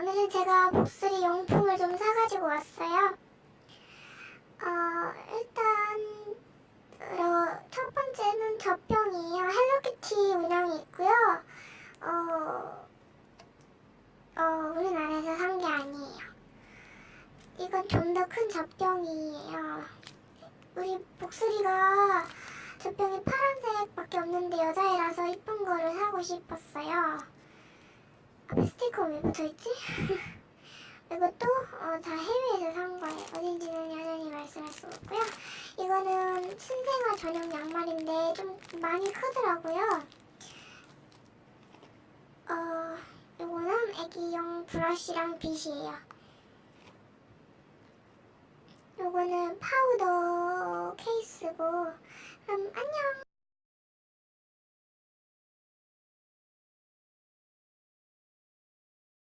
오늘은 제가 목소리 용품을 좀 사가지고 왔어요. 어, 일단, 어, 첫 번째는 젖병이에요. 헬로키티 운영이 있고요. 어, 어, 우리나라에서 산 게 아니에요. 이건 좀 더 큰 젖병이에요. 우리 목소리가 젖병이 파란색밖에 없는데 여자애라서 이쁜 거를 사고 싶었어요. 스티커 왜 붙어있지? 이것도 어, 다 해외에서 산 거예요. 어딘지는 여전히 말씀할 수 없고요. 이거는 신생아 전용 양말인데 좀 많이 크더라고요. 어, 이거는 애기용 브러쉬랑 빗이에요. 요거는 파우더 케이스고 그럼 안녕